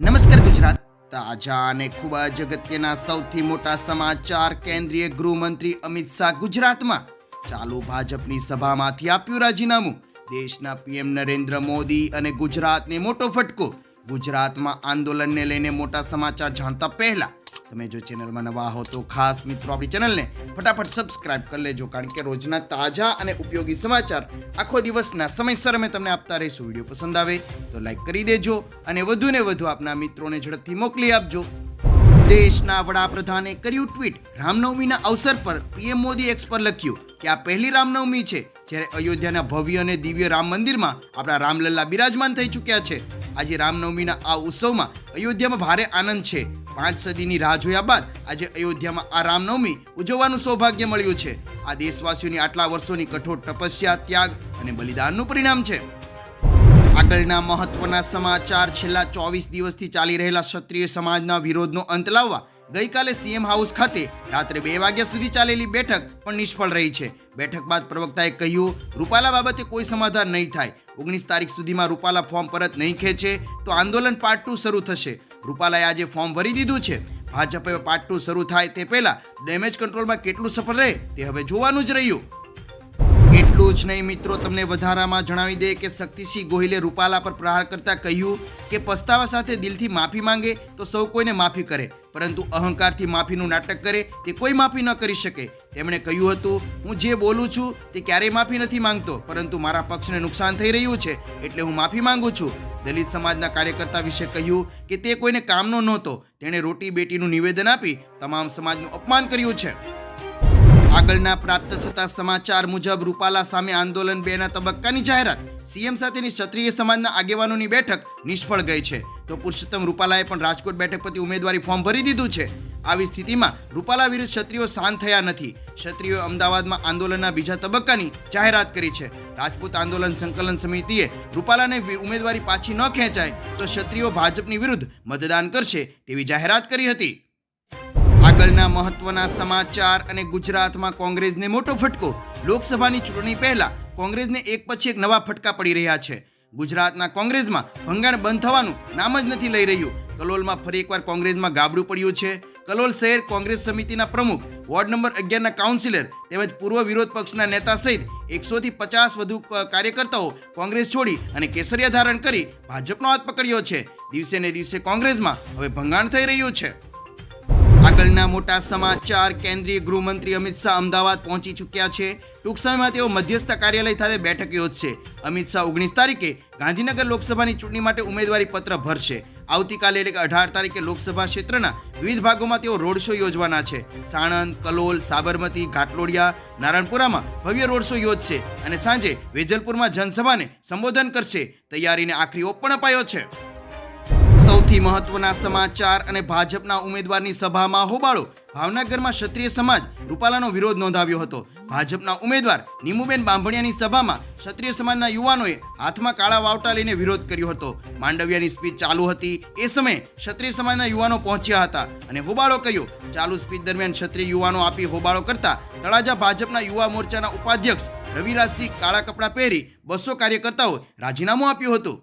નમસ્કાર ગુજરાત. તાજા અને ખૂબ જ અગત્યના સૌથી મોટા સમાચાર કેન્દ્રીય ગૃહમંત્રી અમિત શાહ ગુજરાતમાં. ચાલુ ભાજપની સભામાંથી આપ્યું રાજીનામું. દેશના પીએમ નરેન્દ્ર મોદી અને ગુજરાતને મોટો ફટકો. ગુજરાતમાં આંદોલનને લઈને મોટા સમાચાર જાણતા પહેલા તમે જો ચેનલમાં નવા હો તો ખાસ મિત્રો આપણી ચેનલને ફટાફટ સબસ્ક્રાઇબ કરી લેજો, કારણ કે રોજના તાજા અને ઉપયોગી સમાચાર આખો દિવસના સમયસર અમે તમને આપતા રહીશું. વીડિયો પસંદ આવે તો લાઈક કરી દેજો અને વધુને વધુ આપના મિત્રોને ઝડપથી મોકલી આપજો. દેશના વડાપ્રધાને કર્યું ટ્વીટ રામનવમીના અવસર પર પીએમ મોદી એક્સ પર લખ્યું કે આ પહેલી રામનવમી છે, જ્યારે અયોધ્યાના ભવ્ય અને દિવ્ય રામ મંદિરમાં આપણા રામલલ્લા બિરાજમાન થઈ ચૂક્યા છે. આજે રામનવમીના આ ઉત્સવમાં અયોધ્યામાં ભારે આનંદ છે. પાંચ સદીની રાહ જોયા બાદ આજે અયોધ્યામાં આ રામનવમી ઉજવવાનું સૌભાગ્ય મળ્યું છે. આ દેશવાસીઓની આટલા વર્ષોની કઠોર તપસ્યા, ત્યાગ અને બલિદાનનું પરિણામ છે. આગળના મહત્વના સમાચાર છેલ્લા ચોવીસ દિવસથી ચાલી રહેલા ક્ષત્રિય સમાજના વિરોધનો અંત લાવવા ગઈકાલે સીએમ હાઉસ ખાતે રાત્રે બે વાગ્યા સુધી ચાલેલી બેઠક પણ નિષ્ફળ રહી છે. બેઠક બાદ પ્રવક્તાએ કહ્યું, રૂપાલા બાબતે કોઈ સમાધાન નહીં થાય. ઓગણીસ તારીખ સુધીમાં રૂપાલા ફોર્મ પરત નહીં ખેંચે તો આંદોલન પાર્ટ ટુ શરૂ થશે. રૂપાલાએ આજે ફોર્મ ભરી દીધું છે. ભાજપે પાર્ટ ટુ શરૂ થાય તે પહેલા ડેમેજ કંટ્રોલમાં કેટલું સફળ રહે તે હવે જોવાનું જ રહ્યું. એટલું જ નહીં મિત્રો, તમને વધારામાં જણાવી દે કે શક્તિસિંહ ગોહિલે રૂપાલા પર પ્રહાર કરતા કહ્યું કે પસ્તાવા સાથે દિલથી માફી માંગે તો સૌ કોઈને માફી કરે. પરંતુ અહંકારથી માફીનું નાટક કરે તે કોઈ માફી ન કરી શકે. તેમણે કહ્યું હતું, હું જે બોલું છું તે ક્યારેય માફી નથી માંગતો, પરંતુ મારા પક્ષને નુકસાન થઈ રહ્યું છે, એટલે હું માફી માંગુ છું. દલિત સમાજના કાર્યકર્તા વિશે કહ્યું કે તે કોઈને કામનો નહોતો. તેણે રોટી બેટીનું નિવેદન આપી, તમામ સમાજનું અપમાન કર્યું છે. આગળના પ્રાપ્ત થતા સમાચાર મુજબ રૂપાલા સામે આંદોલન બેના તબક્કાની જાહેરાત. સીએમ સાથેની ક્ષત્રિય સમાજના આગેવાનોની બેઠક નિષ્ફળ ગઈ છે. તો પુરુષોત્તમ રૂપાલાએ પણ રાજકોટ બેઠક પરથી ઉમેદવારી ફોર્મ ભરી દીધું છે. આવી સ્થિતિમાં રૂપાલા વિરુદ્ધ ક્ષત્રિયો શાંત થયા નથી. ક્ષત્રિયો અમદાવાદમાં આંદોલનના બીજા તબક્કાની જાહેરાત કરી છે. રાજપૂત આંદોલન સંકલન સમિતિએ રૂપાલાને ઉમેદવારી પાછી ન ખેંચાય તો ક્ષત્રિયો ભાજપની વિરુદ્ધ મતદાન કરશે તેવી જાહેરાત કરી હતી. આગળના મહત્વના સમાચાર અને ગુજરાતમાં કોંગ્રેસને મોટો ફટકો. લોકસભાની ચૂંટણી પહેલા કોંગ્રેસને એક પછી એક નવા ફટકા પડી રહ્યા છે. ગુજરાતના કોંગ્રેસમાં ભંગાણ બંધ થવાનું નામ જ નથી લઈ રહ્યું. કલોલમાં ફરી એકવાર કોંગ્રેસમાં ગાબડું પડ્યું છે. કલોલ શહેર કોંગ્રેસ સમિતિના પ્રમુખ, વોર્ડ નંબર અગિયારના કાઉન્સિલર તેમજ પૂર્વ વિરોધ પક્ષના નેતા સહિત એકસોથી પચાસ વધુ કાર્યકર્તાઓ કોંગ્રેસ છોડી અને કેસરિયા ધારણ કરી ભાજપનો હાથ પકડ્યો છે. દિવસે ને દિવસે કોંગ્રેસમાં હવે ભંગાણ થઈ રહ્યું છે. આગળના મોટા સમાચાર, કેન્દ્રીય ગૃહમંત્રી અમિત શાહ અમદાવાદ પહોંચી ચૂક્યા છે. ટૂંક સમયમાં તેઓ મધ્યસ્થ કાર્યાલય ખાતે બેઠક યોજશે. અમિત શાહ ઓગણીસ તારીખે ગાંધીનગર લોકસભાની ચૂંટણી માટે ઉમેદવારી પત્ર ભરશે. આવતીકાલે એટલે કે અઢાર તારીખે લોકસભા ક્ષેત્રના વિવિધ ભાગોમાં તેઓ રોડ શો યોજવાના છે. સાણંદ, કલોલ, સાબરમતી, ઘાટલોડિયા નારાયણપુરામાં ભવ્ય રોડ શો યોજશે અને સાંજે વેજલપુરમાં જનસભાને સંબોધન કરશે. તૈયારીને આખરી ઓપ પણ અપાયો છે. સૌથી મહત્વના સમાચાર અને ભાજપના ઉમેદવારની સભામાં હોબાળો. ભાવનગરમાં ક્ષત્રિય સમાજ રૂપાલાનો વિરોધ નોંધાવ્યો હતો. ભાજપના ઉમેદવાર નીમુબેન બાંભણિયાની સભામાં ક્ષત્રિય સમાજના યુવાનોએ હાથમાં કાળા વાવટા લઈને વિરોધ કર્યો હતો. માંડવિયાની સ્પીચ ચાલુ હતી. એ સમયે ક્ષત્રિય સમાજના યુવાનો પહોંચ્યા હતા અને હોબાળો કર્યો. ચાલુ સ્પીચ દરમિયાન ક્ષત્રિય યુવાનો આપી હોબાળો કરતા તળાજા ભાજપના યુવા મોરચાના ઉપાધ્યક્ષ રવિરાજસિંહ કાળા કપડાં પહેરી બસો કાર્યકર્તાઓ રાજીનામું આપ્યું હતું.